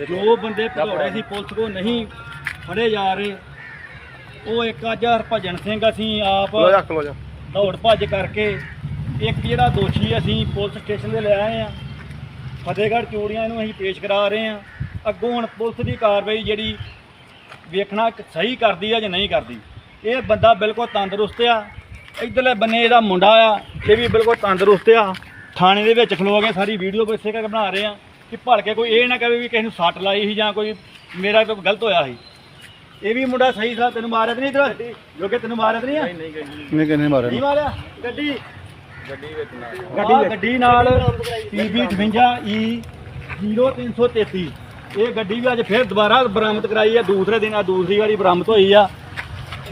ਜੋ ਬੰਦੇ ਭਗੌੜੇ ਸੀ ਪੁਲਿਸ ਕੋ ਨਹੀਂ ਫੜੇ ਜਾ ਰਹੇ ਉਹ ਇੱਕ ਅੱਜ ਹਰਭਜਨ ਸਿੰਘ ਅਸੀਂ ਆਪ ਖਲੋ ਜਾ ਖਲੋ ਜਾ। ਦੌੜ ਭੱਜ ਕਰਕੇ ਇੱਕ ਜਿਹੜਾ ਦੋਸ਼ੀ ਅਸੀਂ ਪੁਲਿਸ ਸਟੇਸ਼ਨ ਤੇ ਲੈ ਆਏ ਆ ਫਤਿਹਗੜ੍ਹ ਚੂੜੀਆਂ ਨੂੰ ਅਸੀਂ ਪੇਸ਼ ਕਰਾ ਰਹੇ ਆ ਅੱਗੋਂ ਹੁਣ ਪੁਲਿਸ ਦੀ ਕਾਰਵਾਈ ਜਿਹੜੀ ਵੇਖਣਾ ਸਹੀ ਕਰਦੀ ਆ ਜਾਂ ਨਹੀਂ ਕਰਦੀ। ਇਹ ਬੰਦਾ ਬਿਲਕੁਲ ਤੰਦਰੁਸਤ ਆ। ਇਧਰਲੇ ਬੰਨੇ ਇਹਦਾ ਮੁੰਡਾ ਆ ਇਹ ਵੀ ਬਿਲਕੁਲ ਤੰਦਰੁਸਤ ਆ। ਥਾਣੇ ਦੇ ਵਿੱਚ ਖਲੋ ਕੇ ਸਾਰੀ ਵੀਡੀਓ ਇਸੇ ਕਰਕੇ ਬਣਾ ਰਹੇ ਆ ਕਿ ਭੜ ਕੇ ਕੋਈ ਇਹ ਨਾ ਕਹੇ ਵੀ ਕਿਸੇ ਨੂੰ ਸੱਟ ਲਾਈ ਸੀ ਜਾਂ ਕੋਈ ਮੇਰਾ ਕੋਈ ਗਲਤ ਹੋਇਆ ਸੀ। ਇਹ ਵੀ ਮੁੰਡਾ ਸਹੀ ਸਾ ਤੈਨੂੰ ਮਾਰਿਆ ਤੇ ਨਹੀਂ ਇਧਰ ਜੋ ਕਿ ਤੈਨੂੰ ਮਾਰਿਆ ਤੇ ਨਹੀਂ ਨਹੀਂ ਕਿੰਨੇ ਮਾਰੇ ਨਹੀਂ ਮਾਰਿਆ। ਗੱਡੀ? ਗੱਡੀ ਵਿੱਚ ਨਾਲ। ਗੱਡੀ ਨਾਲ PB 58 E 0333 ਇਹ ਗੱਡੀ ਵੀ ਅੱਜ ਫਿਰ ਦੁਬਾਰਾ ਬਰਾਮਦ ਕਰਾਈ ਹੈ ਦੂਸਰੇ ਦਿਨ ਆ ਦੂਸਰੀ ਵਾਰੀ ਬਰਾਮਦ ਹੋਈ ਆ।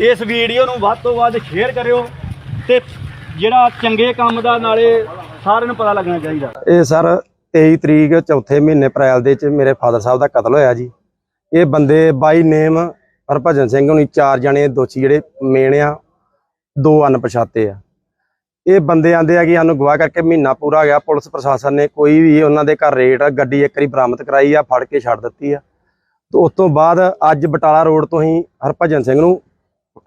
ਇਸ ਵੀਡੀਓ ਨੂੰ ਵੱਧ ਤੋਂ ਵੱਧ ਸ਼ੇਅਰ ਕਰਿਓ ਤੇ ਜਿਹੜਾ ਚੰਗੇ ਕੰਮ ਦਾ ਨਾਲੇ ਸਾਰਿਆਂ ਨੂੰ ਪਤਾ ਲੱਗਣਾ ਚਾਹੀਦਾ। ਇਹ ਸਰ 23 ਤਰੀਕ ਚੌਥੇ ਮਹੀਨੇ ਅਪ੍ਰੈਲ ਦੇ ਚ ਮੇਰੇ ਫਾਦਰ ਸਾਹਿਬ ਦਾ ਕਤਲ ਹੋਇਆ ਜੀ। ਇਹ ਬੰਦੇ ਬਾਈ ਨੇਮ ਹਰਭਜਨ ਸਿੰਘ ਹੁਣੀ, ਚਾਰ ਜਣੇ ਦੋਸ਼ੀ ਜਿਹੜੇ ਮੇਨ ਆ, ਦੋ ਅਣਪਛਾਤੇ ਆ। ਇਹ ਬੰਦੇ ਆਂਦੇ ਆ ਕਿ ਸਾਨੂੰ ਗਵਾਹ ਕਰਕੇ ਮਹੀਨਾ ਪੂਰਾ ਗਿਆ, ਪੁਲਿਸ ਪ੍ਰਸ਼ਾਸਨ ਨੇ ਕੋਈ ਵੀ ਉਹਨਾਂ ਦੇ ਘਰ ਰੇਟ ਗੱਡੀ ਇੱਕ ਵਾਰੀ ਬਰਾਮਦ ਕਰਾਈ ਆ, ਫੜ ਕੇ ਛੱਡ ਦਿੱਤੀ ਆ। ਤੇ ਉਸ ਤੋਂ ਬਾਅਦ ਅੱਜ ਬਟਾਲਾ ਰੋਡ ਤੋਂ ਹੀ ਹਰਭਜਨ ਸਿੰਘ ਨੂੰ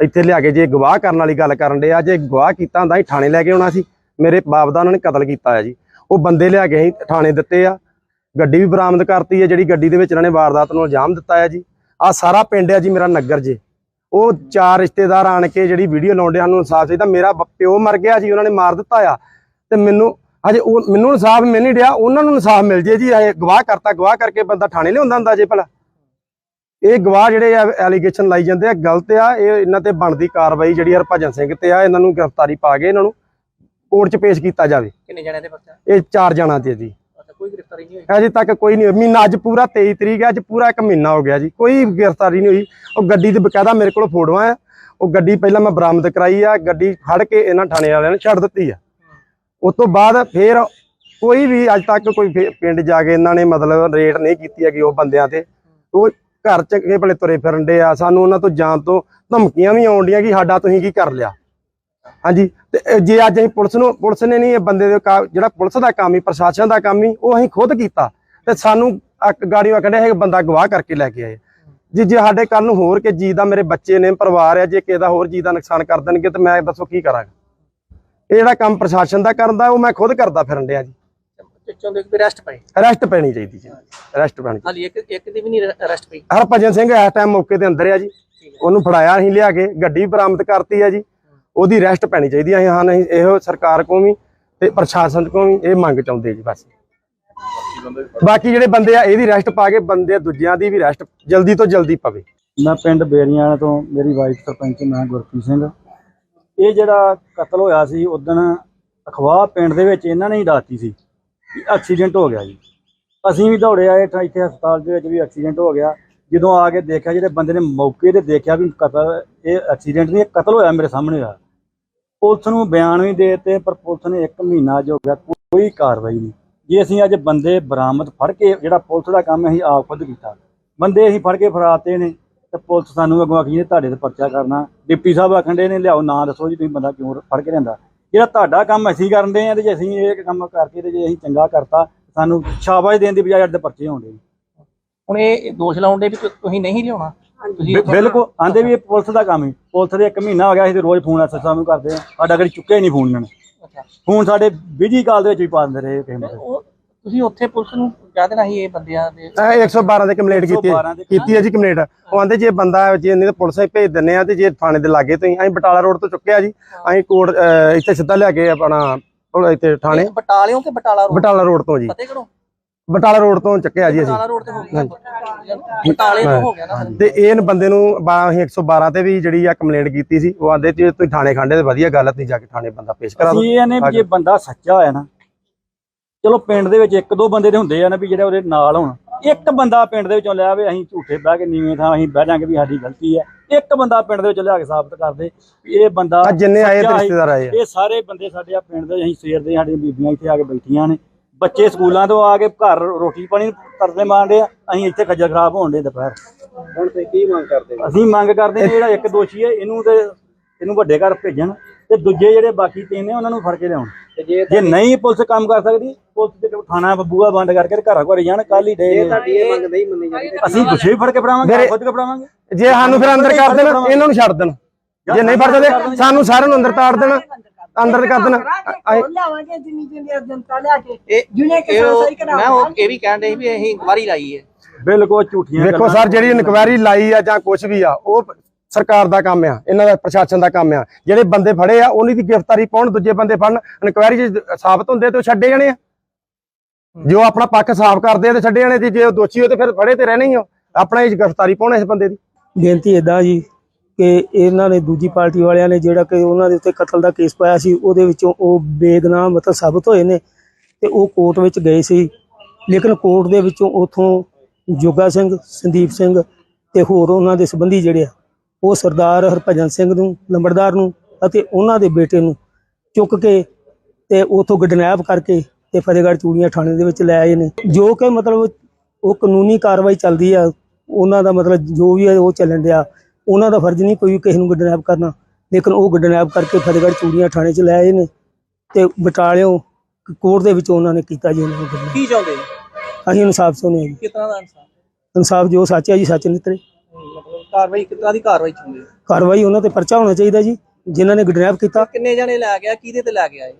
ਇੱਥੇ ਲਿਆ ਕੇ ਜੇ ਗਵਾਹ ਕਰਨ ਵਾਲੀ ਗੱਲ ਕਰਨ ਦੇ ਆ, ਜੇ ਗਵਾਹ ਕੀਤਾ ਹੁੰਦਾ ਹੀ ਥਾਣੇ ਲੈ ਕੇ ਆਉਣਾ ਸੀ। ਮੇਰੇ ਬਾਪ ਦਾ ਉਹਨਾਂ ਨੇ ਕਤਲ ਕੀਤਾ ਹੈ ਜੀ। ਉਹ ਬੰਦੇ ਲਿਆ ਕੇ ਅਸੀਂ ਥਾਣੇ ਦਿੱਤੇ ਆ। ਗੱਡੀ ਵੀ ਬਰਾਮਦ ਕਰਤੀ ਹੈ ਜਿਹੜੀ ਗੱਡੀ ਦੇ ਵਿੱਚ ਇਹਨਾਂ ਨੇ ਵਾਰਦਾਤ ਨੂੰ ਅੰਜਾਮ ਦਿੱਤਾ ਹੈ ਜੀ। ਆ ਸਾਰਾ ਪਿੰਡ ਹੈ ਜੀ, ਮੇਰਾ ਨਗਰ ਜੇ। ਉਹ ਚਾਰ ਰਿਸ਼ਤੇਦਾਰ ਆਣ ਕੇ ਜਿਹੜੀ ਵੀਡੀਓ ਲਾਉਂਦੇ ਸਾਨੂੰ ਇਨਸਾਫ ਚਾਹੀਦਾ। ਮੇਰਾ ਪਿਓ ਮਰ ਗਿਆ ਜੀ, ਉਹਨਾਂ ਨੇ ਮਾਰ ਦਿੱਤਾ ਆ। ਤੇ ਮੈਨੂੰ ਹਜੇ ਉਹ ਮੈਨੂੰ ਇਨਸਾਫ ਮਿਲ ਨਹੀਂ ਰਿਹਾ, ਉਹਨਾਂ ਨੂੰ ਇਨਸਾਫ ਮਿਲ ਜੇ ਜੀ। ਇਹ ਗਵਾਹ ਕਰਤਾ, ਗਵਾਹ ਕਰਕੇ ਬੰਦਾ ਥਾਣੇ ਲਿਆਉਂਦਾ ਹੁੰਦਾ ਜੇ ਭਲਾ। ਇਹ ਗਵਾਹ ਜਿਹੜੇ ਆ ਐਲੀਗੇਸ਼ਨ ਲਾਈ ਜਾਂਦੇ ਆ, ਗਲਤ ਆ। ਇਹ ਇਹਨਾਂ ਤੇ ਬਣਦੀ ਕਾਰਵਾਈ ਜਿਹੜੀ ਹਰਭਜਨ ਸਿੰਘ ਤੇ ਆ, ਇਹਨਾਂ ਨੂੰ ਗ੍ਰਿਫਤਾਰੀ ਪਾ ਕੇ ਇਹਨਾਂ ਨੂੰ। ਕੋਰਟ 'ਚ ਪੇਸ਼ ਕੀਤਾ ਜਾਵੇ। ਕਿੰਨੇ ਜਣਿਆਂ ਦੇ ਪਰਚਾ? ਇਹ ਚਾਰ ਜਣਾ ਤੇ ਜੀ। ਅੱਛਾ ਕੋਈ ਗ੍ਰਿਫਤਾਰੀ ਨਹੀਂ ਹੋਈ? ਅਜੇ ਤੱਕ ਕੋਈ ਨਹੀਂ। ਮਹੀਨਾ ਅੱਜ ਪੂਰਾ 23 ਤਰੀਕ ਹੈ ਅੱਜ ਪੂਰਾ ਇੱਕ ਮਹੀਨਾ ਹੋ ਗਿਆ ਜੀ। ਕੋਈ ਗ੍ਰਿਫਤਾਰੀ ਨਹੀਂ ਹੋਈ। ਉਹ ਗੱਡੀ ਦੇ ਬਕਾਇਦਾ ਮੇਰੇ ਕੋਲ ਫੋਟੋਆਂ ਆ। ਉਹ ਗੱਡੀ ਪਹਿਲਾਂ ਮੈਂ ਬਰਾਮਦ ਕਰਾਈ ਆ। ਗੱਡੀ ਫੜ ਕੇ ਇਹਨਾਂ ਥਾਣੇ ਵਾਲਿਆਂ ਨੇ ਛੱਡ ਦਿੱਤੀ ਆ। ਉਸ ਤੋਂ ਬਾਅਦ ਫੇਰ ਕੋਈ ਵੀ ਅੱਜ ਤੱਕ ਕੋਈ ਪਿੰਡ ਜਾ ਕੇ ਇਹਨਾਂ ਨੇ ਮਤਲਬ ਰੇਟ ਨਹੀਂ ਕੀਤੀ ਹੈਗੀ ਉਹ ਬੰਦਿਆਂ ਤੇ। ਉਹ ਘਰ ਚ ਕੇ ਭਲੇ ਤੁਰੇ ਫਿਰਨ ਦੇ ਆ। ਸਾਨੂੰ ਉਹਨਾਂ ਤੋਂ ਜਾਣ ਤੋਂ ਧਮਕੀਆਂ ਵੀ ਆਉਣ ਡੀਆਂ ਕਿ ਸਾਡਾ ਤੁਸੀਂ ਕੀ ਕਰ ਲਿਆ? ਹਾਂਜੀ ਤੇ ਜੇ ਅੱਜ ਅਸੀਂ ਪੁਲਿਸ ਨੂੰ ਪੁਲਿਸ ਨੇ ਨਹੀਂ ਇਹ ਬੰਦੇ ਦੇ ਜਿਹੜਾ ਪੁਲਿਸ ਦਾ ਕੰਮ ਹੀ ਪ੍ਰਸ਼ਾਸਨ ਦਾ ਕੰਮ ਹੀ ਉਹ ਅਸੀਂ ਖੁਦ ਕੀਤਾ। ਤੇ ਸਾਨੂੰ ਗਾੜੀਆਂ ਕੱਢਿਆ ਇਹ ਬੰਦਾ ਗਵਾਹ ਕਰਕੇ ਲੈ ਕੇ ਆਏ। ਜੀ ਜੇ ਸਾਡੇ ਕੱਲ ਨੂੰ ਹੋਰ ਕਿ ਜੀ ਦਾ ਮੇਰੇ ਬੱਚੇ ਨੇ ਪਰਿਵਾਰ ਆ ਜੇ ਕਿਸੇ ਦਾ ਹੋਰ ਜੀ ਦਾ ਨੁਕਸਾਨ ਕਰ ਦੇਣਗੇ ਤੇ ਮੈਂ ਦੱਸੋ ਕੀ ਕਰਾਂਗਾ? ਇਹ ਜਿਹੜਾ ਕੰਮ ਪ੍ਰਸ਼ਾਸਨ ਦਾ ਕਰਦਾ ਉਹ ਮੈਂ ਖੁਦ ਕਰਦਾ ਫਿਰਨ ਡਿਆ ਜੀ। ਚਾਹੁੰਦੇ ਕਿ ਅਰੈਸਟ ਪਏ। ਅਰੈਸਟ ਪੈਣੀ ਚਾਹੀਦੀ ਜੀ। ਅਰੈਸਟ ਪੈਣੀ ਹਾਲੀ ਇੱਕ ਇੱਕ ਦੀ ਵੀ ਨਹੀਂ ਅਰੈਸਟ ਪਈ। ਹਰਭਜਨ ਸਿੰਘ ਇਸ ਟਾਈਮ ਮੌਕੇ ਤੇ ਅੰਦਰ ਆ ਜੀ। ਉਹਨੂੰ ਫੜਾਇਆ ਅਸੀਂ ਲਿਆ ਕੇ ਗੱਡੀ ਬਰਾਮਦ ਕਰਤੀ ਆ ਜੀ। ਉਹਦੀ ਰੈਸਟ ਪੈਣੀ ਚਾਹੀਦੀ ਹੈ ਹਾਂ, ਨਹੀਂ, ਇਹੋ ਸਰਕਾਰ ਕੋਲ ਵੀ ਤੇ ਪ੍ਰਸ਼ਾਸਨ ਕੋਲ ਵੀ ਇਹ ਮੰਗ ਚਾਹੁੰਦੇ ਜੀ ਬਸ। ਬਾਕੀ ਜਿਹੜੇ ਬੰਦੇ ਆ, ਇਹਦੀ ਰੈਸਟ ਪਾ ਕੇ ਬੰਦੇ ਦੂਜਿਆਂ ਦੀ ਵੀ ਰੈਸਟ ਜਲਦੀ ਤੋਂ ਜਲਦੀ ਪਵੇ। ਮੈਂ ਪਿੰਡ ਬੇਰੀਆਂ ਤੋਂ ਮੇਰੀ ਵਾਈਫ ਸਰਪੰਚ ਮੈਂ ਗੁਰਪ੍ਰੀਤ ਸਿੰਘ। ਇਹ ਜਿਹੜਾ ਕਤਲ ਹੋਇਆ ਸੀ ਉਦੋਂ ਅਖਵਾਹ ਪਿੰਡ ਦੇ ਵਿੱਚ ਇਹਨਾਂ ਨੇ ਹੀ ਦੱਸਤੀ ਸੀ ਕਿ ਐਕਸੀਡੈਂਟ ਹੋ ਗਿਆ ਜੀ। ਅਸੀਂ ਵੀ ਦੌੜੇ ਆਏ, ਇੱਥੇ ਹਸਪਤਾਲ ਦੇ ਵਿੱਚ ਵੀ ਐਕਸੀਡੈਂਟ ਹੋ ਗਿਆ। ਜਦੋਂ ਆ ਕੇ ਦੇਖਿਆ, ਜਿਹੜੇ ਬੰਦੇ ਨੇ ਮੌਕੇ ਤੇ ਦੇਖਿਆ ਵੀ ਕਤਲ, ਇਹ ਐਕਸੀਡੈਂਟ ਨਹੀਂ ਇਹ ਕਤਲ ਹੋਇਆ ਮੇਰੇ ਸਾਹਮਣੇ ਹੋਇਆ ਪੁਲਿਸ ਨੂੰ ਬਿਆਨ ਵੀ ਦੇ ਦਿੱਤੇ, ਪਰ ਪੁਲਿਸ ਨੇ 1 ਮਹੀਨਾ ਜੋ ਗਿਆ ਕੋਈ ਕਾਰਵਾਈ ਨਹੀਂ। ਜੇ ਅਸੀਂ ਅੱਜ ਬੰਦੇ ਬਰਾਮਦ ਫੜ ਕੇ ਜਿਹੜਾ ਪੁਲਿਸ ਦਾ ਕੰਮ ਅਸੀਂ ਆਪ ਖੁਦ ਕੀਤਾ। ਬੰਦੇ ਅਸੀਂ ਫੜ ਕੇ ਫੜਾਤੇ ਨੇ ਤੇ ਪੁਲਿਸ ਸਾਨੂੰ ਅੱਗੋਂ ਆਖੀ ਨੇ, ਤੁਹਾਡੇ ਤੇ ਪਰਚਾ ਕਰਨਾ। ਡਿਪਟੀ ਸਾਹਿਬ ਆਖੰਡੇ ਨੇ, ਲਿਆਓ, ਨਾਂ ਦੱਸੋ ਜੀ, ਤੁਸੀਂ ਬੰਦਾ ਕਿਉਂ ਫੜ ਕੇ ਲਿਆਂਦਾ? ਜਿਹੜਾ ਤੁਹਾਡਾ ਕੰਮ ਅਸੀਂ ਕਰਦੇ ਆ ਤੇ ਜੇ ਅਸੀਂ ਇਹ ਕੰਮ ਕਰਕੇ ਤੇ ਜੇ ਅਸੀਂ ਚੰਗਾ ਕਰਤਾ, ਸਾਨੂੰ ਸ਼ਾਬਾਸ਼ ਦੇਣ ਦੀ ਬਜਾਏ ਸਾਡੇ ਤੇ ਪਰਚੇ ਹੋਣਦੇ ਹੁਣ ਇਹ ਦੋਸ਼ ਲਾਉਂਦੇ ਵੀ ਤੁਸੀਂ ਨਹੀਂ ਲਿਆਉਣਾ? ਬਿ- ਬਿਲਕੁਲ ਆਂਦੇ ਵੀ ਇਹ ਪੁਲਿਸ ਦਾ ਕੰਮ ਹੀ ਪੁਲਿਸ ਦੇ 1 ਮਹੀਨਾ ਹੋ ਗਿਆ ਅਸੀਂ ਤੇ ਰੋਜ਼ ਫੋਨ ਐਸਐਸ ਨੂੰ ਕਰਦੇ ਆ ਸਾਡਾ ਕਦੇ ਚੁੱਕਿਆ ਹੀ ਨਹੀਂ ਫੋਨ ਇਹਨਾਂ ਨੇ। ਅੱਛਾ। ਫੋਨ ਸਾਡੇ ਬਿਜ਼ੀ ਕਾਲ ਦੇ ਵਿੱਚ ਵੀ ਪਾ ਦਿੰਦੇ ਰਹੇ ਕਿਸੇ ਮਤੇ ਉਹ ਤੁਸੀਂ ਉੱਥੇ ਪੁਲਿਸ ਨੂੰ ਕਹਿ ਦੇਣਾ ਸੀ ਇਹ ਬੰਦਿਆਂ ਦੇ ਇਹ 112 ਦੇ ਕੰਪਲੇਂਟ ਕੀਤੀ। 112 ਦੇ ਕੀਤੀ ਹੈ ਜੀ ਕੰਪਲੇਂਟ। ਉਹ ਆਂਦੇ ਜੇ ਬੰਦਾ ਜੇ ਨਹੀਂ ਤਾਂ ਪੁਲਿਸ ਹੀ ਭੇਜ ਦਿੰਨੇ ਆ ਤੇ ਜੇ ਥਾਣੇ ਦੇ ਲਾਗੇ ਤੋਂ ਹੀ ਅਸੀਂ ਬਟਾਲਾ ਰੋਡ ਤੋਂ ਚੁੱਕਿਆ ਜੀ। ਅਸੀਂ ਅਹ, ਇੱਥੇ ਸਿੱਧਾ ਲਿਆ ਕੇ ਆਪਣਾ ਉਹ ਇੱਥੇ ਥਾਣੇ। ਬਟਾਲਿਓਂ ਕਿ ਬਟਾਲਾ ਰੋਡ? ਬਟਾਲਾ ਰੋਡ ਤੋਂ ਜੀ। ਫਤਿਹਗੜ੍ਹੋਂ? ਬਟਾਲਾ ਰੋਡ ਤੋਂ ਚੱਕਿਆ ਜੀ ਅਸੀਂ। ਬਟਾਲਾ ਰੋਡ ਤੇ ਹੋ ਗਿਆ ਬਟਾਲੇ ਤੋਂ ਹੋ ਗਿਆ ਨਾ। ਤੇ ਇਹ ਬੰਦੇ ਨੂੰ ਬਾ- ਅਸੀਂ 112 ਤੇ ਵੀ ਜਿਹੜੀ ਆ ਕੰਪਲੇਂਟ ਕੀਤੀ ਸੀ ਉਹ ਆਂਦੇ ਜੇ ਤੁਸੀਂ ਥਾਣੇ ਖਾਂਡੇ ਤੇ ਵਧੀਆ ਗੱਲ ਆ ਤੁਸੀਂ ਜਾ ਕੇ ਥਾਣੇ ਬੰਦਾ ਪੇਸ਼ ਕਰਾ ਦਿਓ। ਅਸੀਂ ਇਹ ਨੇ ਵੀ ਜੇ ਬੰਦਾ ਸੱਚਾ ਹੋਇਆ ਨਾ ਚਲੋ ਪਿੰਡ ਦੇ ਵਿੱਚ ਇੱਕ ਦੋ ਬੰਦੇ ਦੇ ਹੁੰਦੇ ਆ ਨਾ ਵੀ ਜਿਹੜੇ ਉਹਦੇ ਨਾਲ ਹੋਣ। ਇੱਕ ਬੰਦਾ ਪਿੰਡ ਦੇ ਵਿੱਚੋਂ ਲਿਆ ਆਵੇ ਅਸੀਂ ਝੂਠੇ ਬਹਿ ਕੇ ਨੀਵੇਂ ਥਾਂ ਅਸੀਂ ਬਹਿ ਜਾਾਂਗੇ ਵੀ ਸਾਡੀ ਗਲਤੀ ਹੈ। ਇੱਕ ਬੰਦਾ ਪਿੰਡ ਦੇ ਵਿੱਚੋਂ ਲਿਆ ਕੇ ਸਾਬਤ ਕਰਦੇ ਵੀ ਇਹ ਬੰਦਾ ਅੱਜ ਜਿੰਨੇ ਆਏ ਤੇ ਸੱਚਾ ਹੈ। ਰਿਸ਼ਤੇਦਾਰ ਆਏ ਆ। ਇਹ ਸਾਰੇ ਬੰਦੇ ਸਾਡੇ ਆ ਪਿੰਡ ਦੇ ਅਸੀਂ ਸਵੇਰ ਦੇ ਸਾਡੀਆਂ ਬੀਬੀਆਂ ਇੱਥੇ ਆ ਕੇ ਬੈਠੀਆਂ ਨੇ। ਬੱਚੇ ਸਕੂਲਾਂ ਤੋਂ ਆ ਕੇ ਘਰ ਰੋਟੀ ਪਾਣੀ ਤਰਦੇ ਮਾਰਦੇ ਆ ਅਸੀਂ ਇੱਥੇ ਖੱਜਲ ਖਰਾਬ ਹੋਣ ਦੇ ਦੁਪਹਿਰ। ਹੁਣ ਤੇ ਕੀ ਮੰਗ ਕਰਦੇ ਅਸੀਂ ਮੰਗ ਕਰਦੇ ਹਾਂ ਜਿਹੜਾ ਇੱਕ ਦੋਸ਼ੀ ਹੈ ਇਹਨੂੰ ਤੇ ਇਹਨੂੰ ਵੱਡੇ ਘਰ ਭੇਜਣ ਤੇ ਦੂਜੇ ਜਿਹੜੇ ਬਾਕੀ ਤਿੰਨ ਨੇ ਉਹਨਾਂ ਨੂੰ ਫੜ ਕੇ ਲਿਆਉਣ। ਤੇ ਜੇ ਜੇ ਨਹੀਂ ਪੁਲਿਸ ਕੰਮ ਕਰ ਸਕਦੀ ਪੁਲਿਸ ਦੇ ਥਾਣਾ ਬੱਬੂਆ ਬੰਦ ਕਰਕੇ ਤੇ ਘਰਾਂ ਘਰੇ ਜਾਣ ਕੱਲ ਹੀ ਡੇ ਇਹ ਮੰਗ ਨਹੀਂ ਮੰਨੀ ਜਾਂਦੀ ਅਸੀਂ ਗੁੱਸੇ ਵੀ ਫੜ ਕੇ ਫੜਾਵਾਂਗੇ ਖੁਦ ਕੇ ਫੜਾਵਾਂਗੇ। ਜੇ ਸਾਨੂੰ ਫਿਰ ਅੰਦਰ ਕਰ ਦੇਣ ਇਹਨਾਂ ਨੂੰ ਛੱਡ ਦੇਣ। ਜੇ ਨਹੀਂ ਫੜ ਸਕਦੇ ਸਾਨੂੰ ਸਾਰਿਆਂ ਨੂੰ ਅੰਦਰ ਤਾੜ ਦੇਣ। ਅੰਦਰ ਕਰ ਦੇਣ। ਲਿਆਵਾਂਗੇ ਜਿੰਨੀ ਜਿੰਨੀ ਜਨਤਾ ਲਿਆ ਕੇ। ਇਹ ਜਿਹਨੇ ਕਿਸਾਨ ਸਹੀ ਕਰਾ ਮੈਂ ਉਹ ਇਹ ਵੀ ਕਹਿਣ ਦੇ ਵੀ ਅਸੀਂ ਇਨਕੁਆਰੀ ਲਾਈ ਹੈ। ਬਿਲਕੁਲ ਝੂਠੀਆਂ ਗੱਲਾਂ। ਸਰ ਜਿਹੜੀ ਇਨਕੁਆਇਰੀ ਲਾਈ ਆ ਜਾਂ ਕੁਝ ਵੀ ਆ ਉਹ ਸਰਕਾਰ ਦਾ ਕੰਮ ਆ ਇਹਨਾਂ ਦਾ ਪ੍ਰਸ਼ਾਸਨ ਦਾ ਕੰਮ ਆ। ਜਿਹੜੇ ਬੰਦੇ ਫੜੇ ਆ ਉਹਨਾਂ ਦੀ ਗ੍ਰਿਫਤਾਰੀ ਪਾਉਣ ਦੂਜੇ ਬੰਦੇ ਫੜਨ ਇਨਕੁਆਇਰੀ ਚ ਸਾਬਤ ਹੁੰਦੇ ਤੇ ਉਹ ਛੱਡੇ ਜਾਣੇ ਆ। ਜੋ ਆਪਣਾ ਪੱਖ ਸਾਫ਼ ਕਰਦੇ ਆ ਤੇ ਛੱਡੇ ਜਾਣੇ ਜੇ ਉਹ ਦੋਸ਼ੀ ਹੋ ਤੇ ਫਿਰ ਫੜੇ ਤੇ ਰਹਿਣੇ ਹੀ ਆ। ਆਪਣਾ ਇਹ ਗ੍ਰਿਫਤਾਰੀ ਪਾਉਣ ਇਸ ਬੰਦੇ ਦੀ। ਬੇਨਤੀ ਇਦਾਂ ਜੀ ਕਿ ਇਹਨਾਂ ਨੇ ਦੂਜੀ ਪਾਰਟੀ ਵਾਲਿਆਂ ਨੇ ਜਿਹੜਾ ਕਿ ਉਹਨਾਂ ਦੇ ਉੱਤੇ ਕਤਲ ਦਾ ਕੇਸ ਪਾਇਆ ਸੀ, ਉਹਦੇ ਵਿੱਚੋਂ ਉਹ ਬੇਗਨਾਮ ਮਤਲਬ ਸਾਬਤ ਹੋਏ ਨੇ ਤੇ ਉਹ ਕੋਰਟ ਵਿੱਚ ਗਏ ਸੀ। ਲੇਕਿਨ ਕੋਰਟ ਦੇ ਵਿੱਚੋਂ ਉਥੋਂ ਜੋਗਾ ਸਿੰਘ, ਸੰਦੀਪ ਸਿੰਘ ਤੇ ਹੋਰ ਉਹਨਾਂ ਦੇ ਸੰਬੰਧੀ ਜਿਹੜੇ ਆ, ਉਹ ਸਰਦਾਰ ਹਰਭਜਨ ਸਿੰਘ ਨੂੰ, ਲੰਬੜਦਾਰ ਨੂੰ ਅਤੇ ਉਹਨਾਂ ਦੇ ਬੇਟੇ ਨੂੰ ਚੁੱਕ ਕੇ ਤੇ ਉਥੋਂ ਗਡਨੈਪ ਕਰਕੇ ਤੇ ਫਤਿਹਗੜ੍ਹ ਚੂੜੀਆਂ ਥਾਣੇ ਦੇ ਵਿੱਚ ਲੈ ਆਏ ਨੇ। ਜੋ ਕਿ ਮਤਲਬ ਉਹ ਕਾਨੂੰਨੀ ਕਾਰਵਾਈ ਚੱਲਦੀ ਆ, ਉਹਨਾਂ ਦਾ ਮਤਲਬ ਜੋ ਵੀ ਹੈ ਉਹ ਚੱਲਣ ਡਿਆ। ਉਹਨਾਂ ਦਾ ਫਰਜ਼ ਨਹੀਂ ਕੋਈ ਕਿਸੇ ਨੂੰ ਗਡਨੈਪ ਕਰਨਾ। ਲੇਕਿਨ ਉਹ ਗਡਨੈਪ ਕਰਕੇ ਫਤਿਹਗੜ੍ਹ ਚੂੜੀਆਂ ਥਾਣੇ 'ਚ ਲੈ ਆਏ ਨੇ ਤੇ ਬਟਾਲਿਓ ਕੋਰਟ ਦੇ ਵਿੱਚ ਉਹਨਾਂ ਨੇ ਕੀਤਾ ਜੀ ਉਹਨਾਂ ਨੂੰ kidnap। ਕੀ ਚਾਹੁੰਦੇ ਜੀ? ਅਸੀਂ ਇਨਸਾਫ ਹਾਂ ਜੀ। ਤਰ੍ਹਾਂ ਦਾ ਇਨਸਾਨ ਇਨਸਾਫ ਜੋ ਸੱਚ ਹੈ ਜੀ ਸੱਚ ਨਿਤਰੇ। ਮਤਲਬ ਕਾਰਵਾਈ ਤਰ੍ਹਾਂ ਦੀ ਕਾਰਵਾਈ ਚਾਹੁੰਦੇ ਹੋ? ਕਾਰਵਾਈ ਉਹਨਾਂ ਤੇ ਪਰਚਾ ਹੋਣਾ ਚਾਹੀਦਾ ਜੀ ਜਿਨ੍ਹਾਂ ਨੇ ਗਡਨੈਪ ਕੀਤਾ। ਕਿੰਨੇ ਜਣੇ ਲੈ ਗਿਆ ਕਿਹਦੇ ਤੇ ਲੈ ਗਿਆ ਇਹ?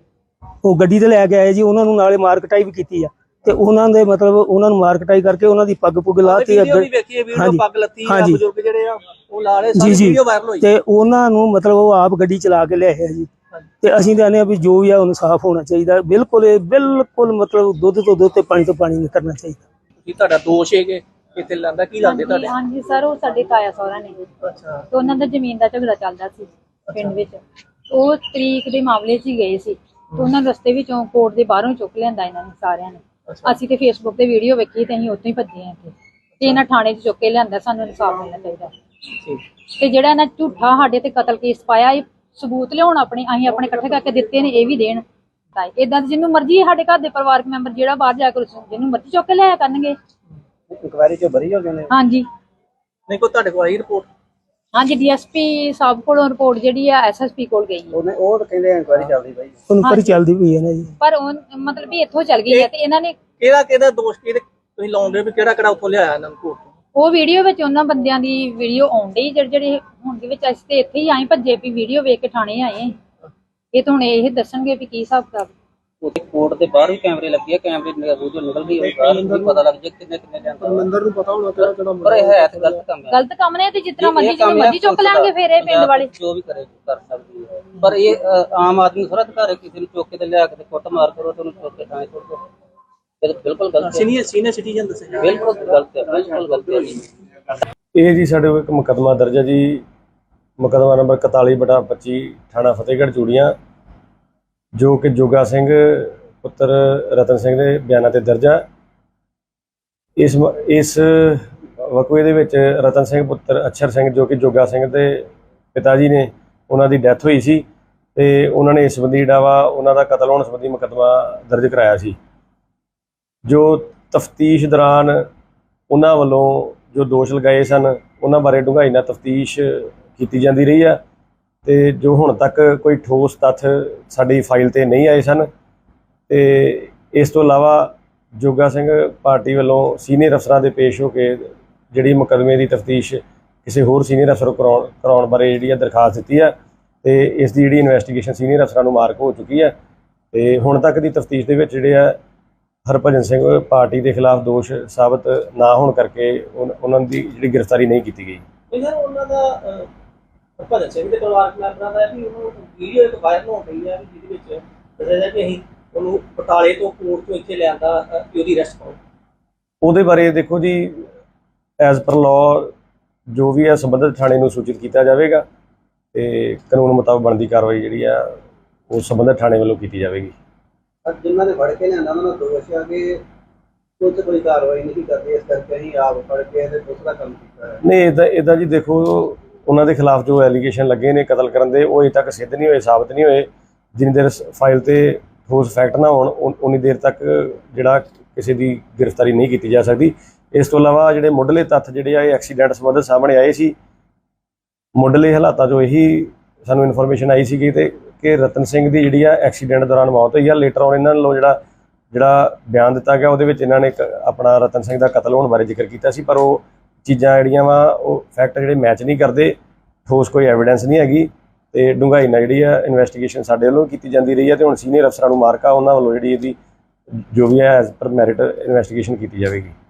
ਉਹ ਗੱਡੀ ਤੇ ਲੈ ਕੇ ਆਏ ਜੀ ਉਹਨਾਂ ਨੂੰ ਨਾਲੇ ਮਾਰਕਟਾਈ ਵੀ ਕੀਤੀ ਆ। ਤੇ ਉਹਨਾਂ ਦੇ ਮਤਲਬ ਉਹਨਾਂ ਨੂੰ ਮਾਰਕਟਾਈ ਕਰਕੇ ਉਹਨਾਂ ਦੀ ਪੱਗ ਪੁੱਗ ਲਾਤੀ ਅੱਗੇ ਹਾਂਜੀ, ਪੱਗ ਲੱਤੀ ਆ ਹਾਂਜੀ। ਬਜ਼ੁਰਗ ਜਿਹੜੇ ਆ ਉਹ ਲਾ ਰਹੇ ਜੀ ਸਾਰੀ ਜੀ ਵੀਡੀਓ ਵਾਇਰਲ ਹੋਈ। ਤੇ ਉਹਨਾਂ ਨੂੰ ਮਤਲਬ ਉਹ ਆਪ ਗੱਡੀ ਚਲਾ ਕੇ ਲਿਆਏ ਆ ਜੀ। ਤੇ ਅਸੀਂ ਕਹਿੰਦੇ ਆ ਵੀ ਜੋ ਵੀ ਆ ਉਹਨੂੰ ਸਾਫ਼ ਹੋਣਾ ਚਾਹੀਦਾ। ਬਿਲਕੁਲ ਇਹ ਬਿਲਕੁਲ ਮਤਲਬ ਦੁੱਧ ਤੋਂ ਦੁੱਧ ਤੇ ਪਾਣੀ ਤੋਂ ਪਾਣੀ ਨਹੀਂ ਕਰਨਾ ਚਾਹੀਦਾ। ਕੀ ਤੁਹਾਡਾ ਦੋਸ਼ ਹੈ ਕਿ ਇੱਥੇ ਲਾਂਦਾ ਕੀ ਲਾਂਦੇ ਤੁਹਾਡੇ? ਹਾਂਜੀ ਸਰ ਉਹ ਸਾਡੇ ਤਾਇਆ ਸਹੁਰਾ ਨੇ ਅੱਛਾ। ਤੇ ਉਹਨਾਂ ਦਾ ਜ਼ਮੀਨ ਦਾ ਝਗੜਾ ਚੱਲਦਾ ਸੀ ਪਿੰਡ ਵਿੱਚ। ਉਹ ਤਰੀਕ ਦੇ ਮਾਮਲੇ 'ਚ ਹੀ ਗਏ ਸੀ। ਤੇ ਉਹਨਾਂ ਰਸਤੇ ਵਿੱਚੋਂ ਕੋਰਟ ਦੇ ਬਾਹਰੋਂ ਚੁੱਕ ਲਿਆਂਦਾ ਇਹਨਾਂ ਨੇ ਸਾਰਿਆਂ ਨੇ। ਅਸੀਂ ਤੇ ਫੇਸਬੁੱਕ ਤੇ ਵੀਡੀਓ ਵੇਖੀ ਤੇ ਅਸੀਂ ਉੱਥੋਂ ਹੀ ਭੱਜੇ ਆ ਇੱਥੇ। ਤੇ ਇਹਨਾਂ ਥਾਣੇ 'ਚ ਚੁੱਕ ਕੇ ਲਿਆਂਦਾ ਸਾਨੂੰ ਇਨਸਾਫ ਮਿਲਣਾ ਚਾਹੀਦਾ। ਠੀਕ। ਤੇ ਜਿਹੜਾ ਇਹਨਾਂ ਝੂਠਾ ਸਾਡੇ ਤੇ ਕਤਲ ਕੇਸ ਪਾਇਆ ਇਹ ਸਬੂਤ ਲਿਆਉਣ ਆਪਣੇ ਅਸੀਂ ਆਪਣੇ ਇਕੱਠੇ ਕਰਕੇ ਦਿੱਤੇ ਨੇ ਇਹ ਵੀ ਦੇਣ। ਤਾਂ ਇਦਾਂ ਜਿਹਨੂੰ ਮਰਜ਼ੀ ਸਾਡੇ ਘਰ ਦੇ ਪਰਿਵਾਰਕ ਮੈਂਬਰ ਜਿਹੜਾ ਬਾਹਰ ਜਾ ਕੇ ਜਿਹਨੂੰ ਮਰਜ਼ੀ ਚੁੱਕ ਕੇ ਲਿਆਇਆ ਕਰਨਗੇ। ਇਨਕੁਆਇਰੀ ਚੋਂ ਬਰੀ ਹੋ ਗਏ ਨੇ। ਹਾਂਜੀ। ਨਹੀਂ ਕੋਈ ਤੁਹਾਡੇ ਕੋਲ ਆਈ ਰਿਪੋਰਟ ਹਾਂਜੀ ਡੀਐਸਪੀ ਸਾਹਿਬ ਕੋਲੋਂ ਰਿਪੋਰਟ ਜਿਹੜੀ ਆ ਐਸਐਸਪੀ ਕੋਲ ਗਈ ਹੈ। ਉਹਨੇ ਉਹ ਤਾਂ ਕਹਿੰਦੇ ਇਨਕੁਆਇਰੀ ਚੱਲਦੀ ਬਾਈ ਉਹਨੂੰ ਪਰ ਚੱਲਦੀ ਪਈ ਹੈ ਨਾ ਜੀ। ਪਰ ਉਹ ਮਤਲਬ ਵੀ ਇੱਥੋਂ ਚੱਲ ਗਈ ਹੈ ਤੇ ਇਹਨਾਂ ਨੇ ਕਿਹਦਾ ਕਿਹਦਾ ਦੋਸ਼ ਕਿਹਦੇ ਤੁਸੀਂ ਲਾਉਂਦੇ ਵੀ ਕਿਹੜਾ ਕਿਹੜਾ ਉੱਥੋਂ ਲਿਆਇਆ ਇਹਨਾਂ ਨੂੰ ਕੋਰਟ ਤੋਂ? ਉਹ ਵੀਡੀਓ ਵਿੱਚ ਉਹਨਾਂ ਬੰਦਿਆਂ ਦੀ ਵੀਡੀਓ ਆਉਂਦੀ ਜਿਹੜੇ ਜਿਹੜੇ ਹੁਣ ਦੇ ਵਿੱਚ ਅਸੀਂ ਤੇ ਇੱਥੇ ਹੀ ਆਏ ਭੱਜੇ ਵੀ ਵੀਡੀਓ ਵੇਖ ਕੇ ਥਾਣੇ ਆਏ। ਇਹ ਤਾਂ ਹੁਣ ਇਹ ਦੱਸਣਗੇ ਵੀ ਕੀ ਹਿਸਾਬ ਕਿਤਾਬ ਉੱਥੇ ਕੋਰਟ ਦੇ ਬਾਹਰ ਵੀ ਕੈਮਰੇ ਲੱਗੇ ਆ ਕੈਮਰੇ ਨਿਗਾਹ ਜੋ ਨਿਕਲਦੀ ਹੋਈ ਬਾਹਰ ਵੀ ਪਤਾ ਲੱਗ ਜੇ ਕਿੰਨੇ ਕਿੰਨੇ ਜਾਂਦੇ ਮੰਦਰ ਨੂੰ ਪਤਾ ਹੋਣਾ ਕਿਹੜਾ ਕਿਹੜਾ ਪਰ ਇਹ ਹੈ। ਤੇ ਗਲਤ ਕੰਮ ਹੈ। ਗਲਤ ਕੰਮ ਨੇ ਤੇ ਇਹ ਮਰਜ਼ੀ ਹੈ ਮਰਜ਼ੀ ਚੁੱਕ ਦਾ। ਫਿਰ ਇਹ ਪਿੰਡ ਵਾਲੇ। ਜੋ ਵੀ ਕਰੇ ਕਰ ਸਕਦੀ ਹੈ। ਪਰ ਇਹ ਆਮ ਆਦਮੀ ਥੋੜਾ ਅਧਿਕਾਰ ਹੈ ਕਿਸੇ ਨੂੰ ਚੁੱਕ ਕੇ ਤੇ ਲਿਆ ਕੇ ਤੇ ਕੁੱਟ ਮਾਰ ਕਰੋ ਤੇ ਉਹਨੂੰ ਚੁੱਕ ਕੇ ਥਾਣੇ ਸੁੱਟ ਇਹ ਬਿਲਕੁਲ ਗਲਤ ਹੈ। ਸੀਨੀਅਰ ਸੀਨੀਅਰ ਸਿਟੀਜ਼ਨ ਦੱਸਿਆ ਬਿਲਕੁਲ ਗਲਤ ਹੈ ਬਿਲਕੁਲ ਗਲਤ ਹੈ ਜੀ। ਇਹ ਜੀ ਸਾਡੇ ਕੋਲ ਇੱਕ ਮੁਕੱਦਮਾ ਦਰਜ ਹੈ ਜੀ। ਮੁਕੱਦਮਾ ਨੰਬਰ 41 ਬਟਾ 25 ਥਾਣਾ ਫਤਿਹਗੜ੍ਹ ਚੂੜੀਆਂ। ਜੋ ਕਿ ਜੋਗਾ ਸਿੰਘ, ਪੁੱਤਰ ਰਤਨ ਸਿੰਘ ਦੇ ਬਿਆਨਾਂ ਤੇ ਦਰਜ ਹੈ ਇਸ ਇਸ ਵਕੂਏ ਦੇ ਵਿੱਚ ਰਤਨ ਸਿੰਘ, ਪੁੱਤਰ ਅਛਰ ਸਿੰਘ ਜੋ ਕਿ ਜੋਗਾ ਸਿੰਘ ਦੇ ਪਿਤਾ ਜੀ ਨੇ ਉਹਨਾਂ ਦੀ ਡੈਥ ਹੋਈ ਸੀ ਤੇ ਉਹਨਾਂ ਨੇ ਇਸ ਸੰਬੰਧੀ ਜਿਹੜਾ ਵਾ ਉਹਨਾਂ ਦਾ ਕਤਲ ਹੋਣ ਸੰਬੰਧੀ ਮੁਕੱਦਮਾ ਦਰਜ ਕਰਾਇਆ ਸੀ। ਜੋ ਤਫਤੀਸ਼ ਦੌਰਾਨ ਉਹਨਾਂ ਵੱਲੋਂ ਜੋ ਦੋਸ਼ ਲਗਾਏ ਸਨ, ਉਹਨਾਂ ਬਾਰੇ ਡੂੰਘਾਈ ਨਾਲ ਤਫਤੀਸ਼ ਕੀਤੀ ਜਾਂਦੀ ਰਹੀ ਆ। ਤੇ ਜੋ ਹੁਣ ਤੱਕ ਕੋਈ ਠੋਸ ਤੱਥ ਸਾਡੀ ਫਾਈਲ ਤੇ ਨਹੀਂ ਆਏ ਸਨ, ਤੇ ਇਸ ਤੋਂ ਇਲਾਵਾ ਜੋਗਾ ਸਿੰਘ ਪਾਰਟੀ ਵੱਲੋਂ ਸੀਨੀਅਰ ਅਫਸਰਾਂ ਦੇ ਪੇਸ਼ ਹੋ ਕੇ ਜਿਹੜੀ ਮੁਕੱਦਮੇ ਦੀ ਤਫਤੀਸ਼ ਕਿਸੇ ਹੋਰ ਸੀਨੀਅਰ ਅਫਸਰ ਨੂੰ ਕਰਾਉਣ ਕਰਾਉਣ ਬਾਰੇ ਜਿਹੜੀ ਆ ਦਰਖਾਸਤ ਦਿੱਤੀ ਹੈ ਤੇ ਇਸ ਦੀ ਜਿਹੜੀ ਇਨਵੈਸਟੀਗੇਸ਼ਨ ਸੀਨੀਅਰ ਅਫਸਰਾਂ ਨੂੰ ਮਾਰਕ ਹੋ ਚੁੱਕੀ ਹੈ ਤੇ ਹੁਣ ਤੱਕ ਦੀ ਤਫਤੀਸ਼ ਦੇ ਵਿੱਚ ਜਿਹੜੇ ਆ ਹਰਭਜਨ ਸਿੰਘ ਪਾਰਟੀ ਦੇ ਖਿਲਾਫ ਦੋਸ਼ ਸਾਬਤ ਨਾ ਹੋਣ ਕਰਕੇ ਉਨ- ਉਹਨਾਂ ਦੀ ਜਿਹੜੀ ਗ੍ਰਿਫਤਾਰੀ ਨਹੀਂ ਕੀਤੀ ਗਈ। ਇਹਨਾਂ ਉਹਨਾਂ ਦਾ ਭਗਤ ਸਿੰਘ ਦੇ ਪਰਿਵਾਰਕ ਮੈਂਬਰਾਂ ਦਾ ਵੀ ਉਹਨੂੰ ਵੀਡੀਓ ਇੱਕ ਵਾਇਰਲ ਹੋ ਰਹੀ ਹੈ ਵੀ ਜਿਹਦੇ ਵਿੱਚ ਦੱਸਿਆ ਜਾ ਕਿ ਅਸੀਂ ਉਹਨੂੰ ਬਟਾਲੇ ਤੋਂ ਕੋਰਟ ਤੋਂ ਇੱਥੇ ਲਿਆਂਦਾ ਵੀ ਉਹਦੀ ਅਰੈਸਟ ਕਰੋ ਉਹਦੇ ਬਾਰੇ ਦੇਖੋ ਜੀ ਐਜ਼ ਪਰ ਲਾਅ ਜੋ ਵੀ ਹੈ ਸੰਬੰਧਿਤ ਥਾਣੇ ਨੂੰ ਸੂਚਿਤ ਕੀਤਾ ਜਾਵੇਗਾ ਤੇ ਕਾਨੂੰਨ ਮੁਤਾਬਕ ਬਣਦੀ ਕਾਰਵਾਈ ਜਿਹੜੀ ਆ ਉਹ ਸੰਬੰਧਿਤ ਥਾਣੇ ਵੱਲੋਂ ਕੀਤੀ ਜਾਵੇਗੀ। ਜਿਨ੍ਹਾਂ ਦੇ ਫੜ ਕੇ ਲਿਆਂਦਾ ਉਹਨਾਂ ਨੂੰ ਦੋਸ਼ ਆ ਕਿ ਕੁਝ ਕੋਈ ਕਾਰਵਾਈ ਨਹੀਂ ਕਰਦੇ ਇਸ ਕਰਕੇ ਅਸੀਂ ਆਪ ਫੜ ਕੇ ਇਹਦੇ ਪੁਲਿਸ ਦਾ ਕੰਮ ਕੀਤਾ ਨਹੀਂ ਇਦਾਂ ਇਦਾਂ ਜੀ ਦੇਖੋ ਉਹਨਾਂ ਦੇ ਖਿਲਾਫ ਜੋ ਐਲੀਗੇਸ਼ਨ ਲੱਗੇ ਨੇ ਕਤਲ ਕਰਨ ਦੇ, ਉਹ ਅਜੇ ਤੱਕ ਸਿੱਧ ਨਹੀਂ ਹੋਏ, ਸਾਬਤ ਨਹੀਂ ਹੋਏ। ਜਿੰਨੀ ਦੇਰ ਫਾਈਲ ਤੇ ਠੋਸ ਫੈਕਟ ਨਾ ਹੋਣ, ਉਨੀ ਦੇਰ ਤੱਕ ਜਿਹੜਾ ਕਿਸੇ ਦੀ ਗ੍ਰਿਫਤਾਰੀ ਨਹੀਂ ਕੀਤੀ ਜਾ ਸਕਦੀ। ਇਸ ਤੋਂ ਇਲਾਵਾ ਜਿਹੜੇ ਮੁੱਢਲੇ ਤੱਥ ਜਿਹੜੇ ਆ, ਇਹ ਐਕਸੀਡੈਂਟ ਸੰਬੰਧਿਤ ਸਾਹਮਣੇ ਆਏ ਸੀ। ਮੁੱਢਲੇ ਹਾਲਾਤਾਂ 'ਚੋਂ ਇਹੀ ਸਾਨੂੰ ਇਨਫੋਰਮੇਸ਼ਨ ਆਈ ਸੀਗੀ ਤੇ ਕਿ ਰਤਨ ਸਿੰਘ ਦੀ ਜਿਹੜੀ ਆ ਐਕਸੀਡੈਂਟ ਦੌਰਾਨ ਮੌਤ ਹੋਈ ਆ। ਲੇਟਰ ਔਨ ਇਹਨਾਂ ਵੱਲੋਂ ਜਿਹੜਾ ਜਿਹੜਾ ਬਿਆਨ ਦਿੱਤਾ ਗਿਆ, ਉਹਦੇ ਵਿੱਚ ਇਹਨਾਂ ਨੇ ਇੱਕ ਆਪਣਾ ਰਤਨ ਸਿੰਘ ਦਾ ਕਤਲ ਹੋਣ ਬਾਰੇ ਜ਼ਿਕਰ ਕੀਤਾ ਸੀ, ਪਰ ਉਹ ਚੀਜ਼ਾਂ ਜਿਹੜੀਆਂ ਵਾ, ਉਹ ਫੈਕਟ ਜਿਹੜੇ ਮੈਚ ਨਹੀਂ ਕਰਦੇ, ਠੋਸ ਕੋਈ ਐਵੀਡੈਂਸ ਨਹੀਂ ਹੈਗੀ ਤੇ ਡੂੰਘਾਈ ਨਾਲ ਜਿਹੜੀ ਆ ਇਨਵੈਸਟੀਗੇਸ਼ਨ ਸਾਡੇ ਵੱਲੋਂ ਕੀਤੀ ਜਾਂਦੀ ਰਹੀ ਹੈ ਤੇ ਹੁਣ ਸੀਨੀਅਰ ਅਫਸਰਾਂ ਨੂੰ ਮਾਰਕਾ ਉਹਨਾਂ ਵੱਲੋਂ ਜਿਹੜੀ ਇਹਦੀ, ਜੋ ਵੀ ਹੈ ਐਜ਼ ਪਰ ਮੈਰਿਟ ਇਨਵੈਸਟੀਗੇਸ਼ਨ ਕੀਤੀ ਜਾਵੇਗੀ।